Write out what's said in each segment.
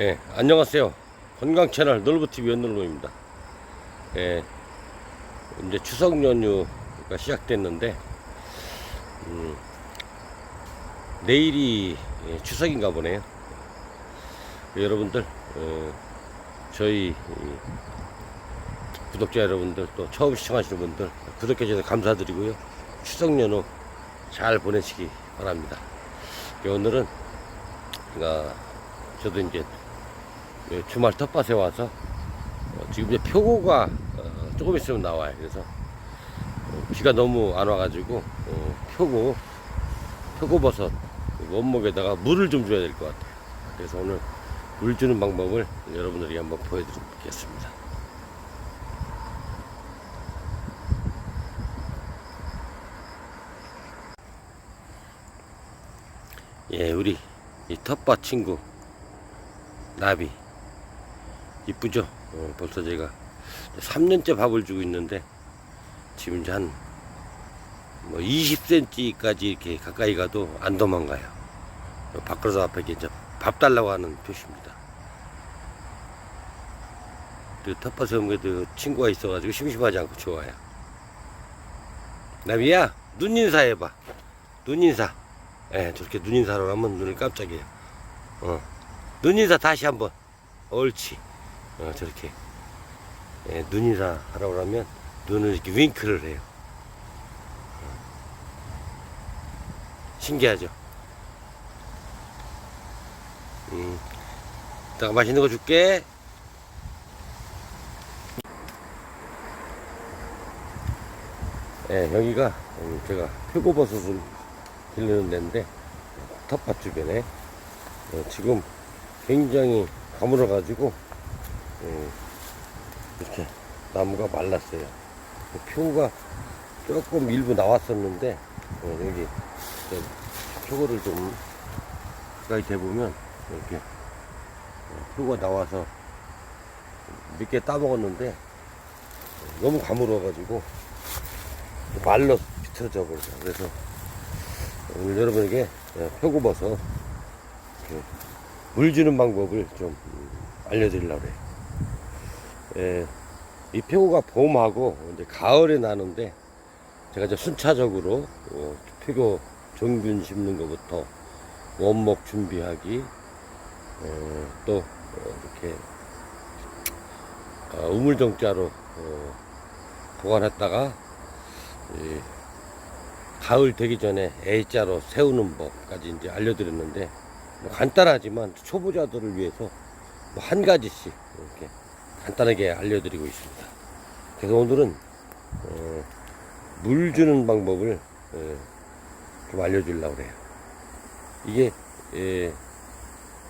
예, 안녕하세요. 건강 채널 놀부TV 연놀부입니다. 예, 이제 추석 연휴가 시작됐는데, 음, 내일이 예, 추석인가 보네요. 여러분들, 어, 저희 이 구독자 여러분들 또 처음 시청하시는 분들 구독해 주셔서 감사드리고요. 추석 연휴 잘 보내시기 바랍니다. 예, 오늘은 아, 저도 이제 예, 주말 텃밭에 와서 어, 지금 이제 표고가 어, 조금 있으면 나와요. 그래서 어, 비가 너무 안 와가지고 어, 표고 표고버섯 원목에다가 물을 좀 줘야 될 것 같아요. 그래서 오늘 물 주는 방법을 여러분들이 한번 보여드리겠습니다. 예, 우리 이 텃밭 친구 나비 이쁘죠? 어, 벌써 제가 3년째 밥을 주고 있는데 지금 이제 한 뭐 20cm까지 이렇게 가까이 가도 안 도망가요. 어, 밖으로 앞에 이제 밥 달라고 하는 표시입니다. 그 텃밭에 오면 그 친구가 있어가지고 심심하지 않고 좋아요. 나비야, 눈 인사 해봐. 눈 인사. 예, 저렇게 눈 인사를 하면 눈을 깜짝이에요. 어. 눈 인사 다시 한번. 옳지. 어, 저렇게. 예, 눈 인사 하라고 하면 눈을 이렇게 윙크를 해요. 어. 신기하죠? 음. 이따가 맛있는 거 줄게. 예, 여기가 음, 제가 표고버섯을 기르는 데인데 텃밭 주변에 어, 지금 굉장히 가물어 가지고 이렇게 나무가 말랐어요. 표고가 조금 일부 나왔었는데 어, 여기 저 표고를 좀 가까이 대보면 이렇게 어, 표고가 나와서 몇 개 따먹었는데 어, 너무 가물어 가지고 말로 비틀어져 버려요. 그래서 오늘 여러분에게 예, 표고버섯 그물 주는 방법을 좀 음, 알려드리려고 해요. 예, 이 표고가 봄하고 이제 가을에 나는데 제가 이제 순차적으로 어, 표고 종균 심는 것부터 원목 준비하기 어, 또 어, 이렇게 어, 우물정자로 어, 보관했다가 이 가을 되기 전에 A자로 세우는 법까지 이제 알려드렸는데 뭐 간단하지만 초보자들을 위해서 뭐 한 가지씩 이렇게 간단하게 알려드리고 있습니다. 그래서 오늘은 어, 물 주는 방법을 어, 좀 알려주려고 그래요. 이게 예,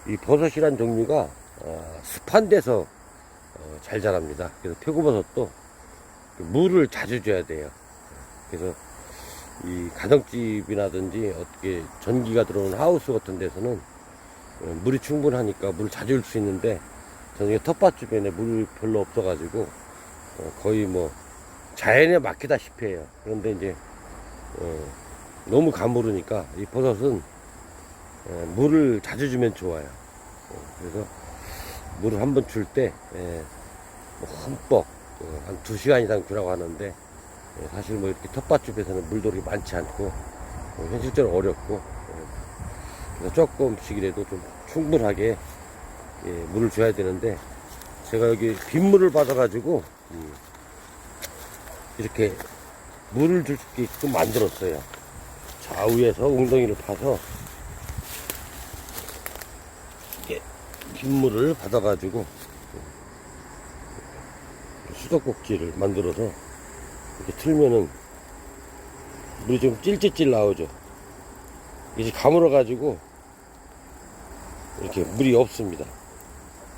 이 버섯이란 종류가 어, 습한 데서 어, 잘 자랍니다. 그래서 표고버섯도 물을 자주 줘야 돼요. 그래서 이 가정집이라든지 어떻게 전기가 들어오는 하우스 같은 데서는 어, 물이 충분하니까 물을 자주 줄 수 있는데 이 텃밭 주변에 물이 별로 없어가지고 어, 거의 뭐 자연에 맡기다시피 해요. 그런데 이제 어, 너무 가무르니까 이 버섯은 어, 물을 자주 주면 좋아요. 어, 그래서 물을 한 번 줄때뭐 흠뻑 어, 한두 시간 이상 주라고 하는데 예, 사실 뭐 이렇게 텃밭집에서는 물도 그렇게 많지 않고 어, 현실적으로 어렵고 어, 그래서 조금씩이라도 좀 충분하게 예, 물을 줘야 되는데 제가 여기 빗물을 받아가지고 음, 이렇게 물을 줄 수 있게끔 만들었어요. 좌우에서 웅덩이를 파서 이렇게 빗물을 받아가지고 수도꼭지를 만들어서 이렇게 틀면은 물이 좀 찔찔찔 나오죠. 이제 가물어가지고 이렇게 물이 없습니다.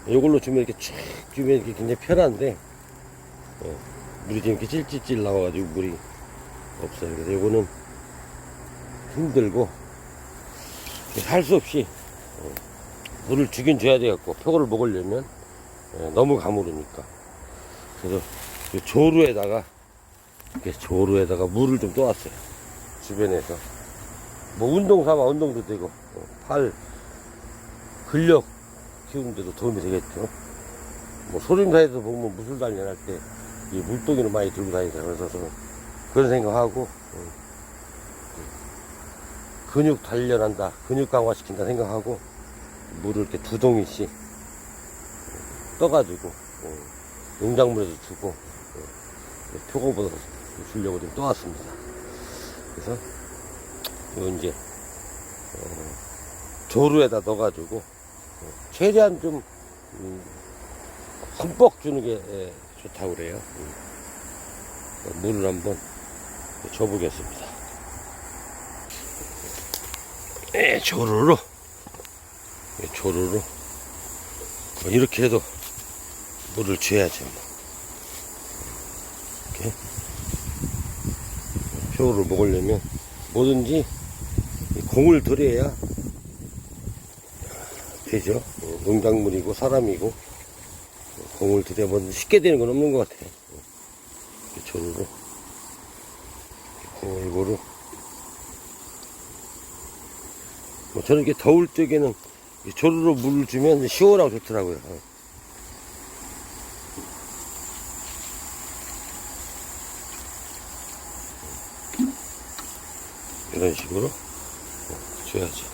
이걸로 주면 이렇게 쫙 주면 이렇게 굉장히 편한데 어, 물이 지금 이렇게 찔찔찔 나와가지고 물이 없어요. 그래서 이거는 힘들고 할 수 없이 어, 물을 주긴 줘야 되겠고 표고를 먹으려면 어, 너무 가무르니까 그래서 이 조루에다가 이렇게 조루에다가 물을 좀 떠왔어요. 주변에서. 뭐 운동 삼아 운동도 되고, 어, 팔 근력 키우는데도 도움이 되겠죠. 뭐 소림사에서 보면 무술 단련할 때 이 물동이를 많이 들고 다니잖아요. 그래서 저는 그런 생각하고 어, 근육 단련한다, 근육 강화시킨다 생각하고 물을 이렇게 두 동이씩 떠가지고 어, 농작물에도 주고 어, 표고보다 주려고 좀 떠왔습니다. 그래서 요 이제 어, 조루에다 넣어가지고 어, 최대한 좀 음, 흠뻑 주는 게 예, 좋다고 그래요. 음. 어, 물을 한번 줘보겠습니다. 예, 조루로 예, 조루로 뭐 이렇게 해도 물을 줘야죠. 뭐. 이렇게 표를 먹으려면 뭐든지 이 공을 들여야 되죠. 어, 농작물이고 사람이고 어, 공을 들여 뭐 쉽게 되는 건 없는 것 같아요. 조루로 골고루 뭐 저는 이렇게 더울 적에는 이 조루로 물을 주면 시원하고 좋더라고요. 어. 이런 식으로 어, 줘야죠.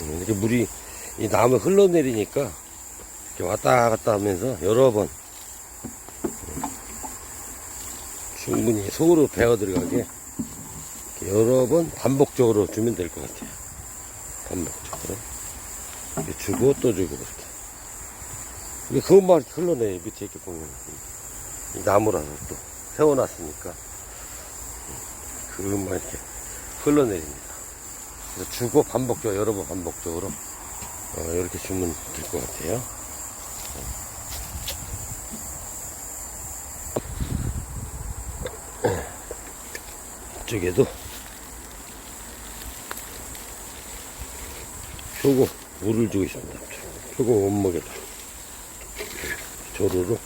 음, 이렇게 물이 이 나무에 흘러내리니까 이렇게 왔다 갔다 하면서 여러 번 음, 충분히 속으로 배어 들어가게 여러 번 반복적으로 주면 될 것 같아요. 반복적으로. 주고 또 주고 그렇게. 이게 그것만 흘러내요. 밑에 이렇게 보면. 이 나무라서 또 세워놨으니까. 그것만 이렇게 흘러내립니다. 그래서 주고 반복적으로, 여러 번 반복적으로. 어, 이렇게 주면 될 것 같아요. 이쪽에도 표고 물을 주고 있습니다. 표고 원목에다 조루로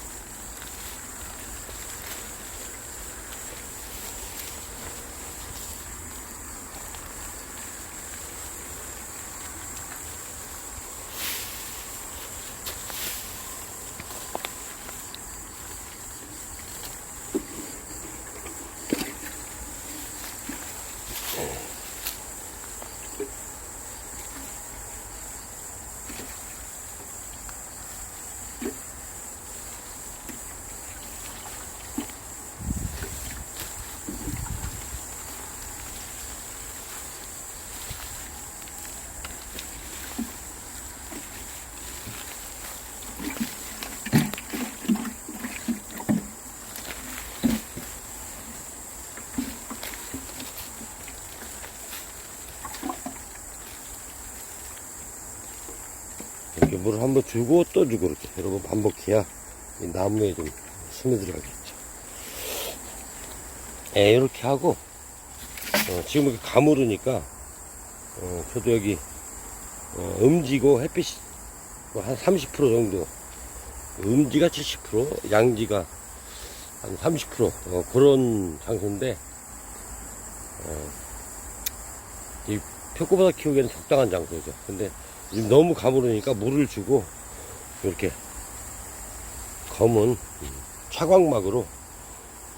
물을 한번 주고 또 주고 이렇게 여러 번 반복해야 이 나무에 좀 스며 들어가겠죠. 예, 이렇게 하고 어, 지금 이렇게 가무르니까 어, 저도 여기 어, 음지고 햇빛이 뭐한 30% 정도 음지가 70% 양지가 한 30% 어, 그런 장소인데 어, 이 표고바다 키우기에는 적당한 장소죠. 근데 너무 가무르니까 물을 주고 이렇게 검은 차광막으로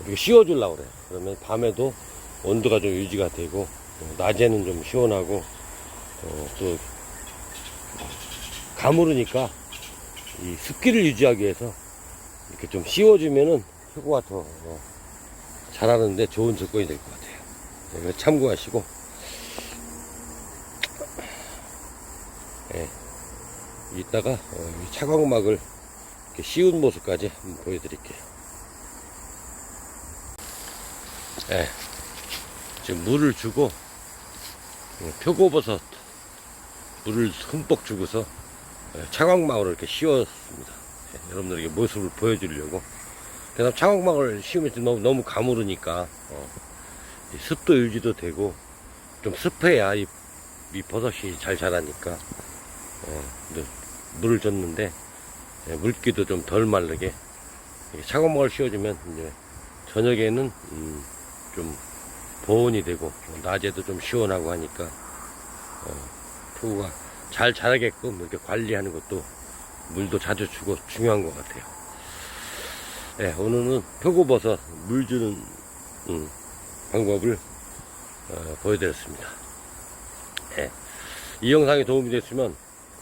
이렇게 씌워주려고 그래요. 그러면 밤에도 온도가 좀 유지가 되고 어, 낮에는 좀 시원하고 어, 또 가무르니까 이 습기를 유지하기 위해서 이렇게 좀 씌워주면은 표고가 더 어, 자라는데 좋은 조건이 될 것 같아요. 네, 참고하시고 이따가 어, 이 차광막을 이렇게 씌운 모습까지 한번 보여드릴게요. 예, 지금 물을 주고 어, 표고버섯 물을 흠뻑 주고서 예, 차광막을 이렇게 씌웠습니다. 예, 여러분들에게 모습을 보여주려고. 그다음 차광막을 씌우면 좀 너무, 너무 가무르니까 어, 이 습도 유지도 되고 좀 습해야 이, 이 버섯이 잘 자라니까 어, 물을 줬는데 예, 물기도 좀 덜 마르게 차가먹을 씌워주면 이제 저녁에는 음, 좀 보온이 되고 낮에도 좀 시원하고 하니까 어, 표고가 잘 자라게끔 이렇게 관리하는 것도 물도 자주 주고 중요한 것 같아요. 네, 오늘은 표고버섯 물 주는 음, 방법을 어, 보여드렸습니다. 네, 이 영상이 도움이 됐으면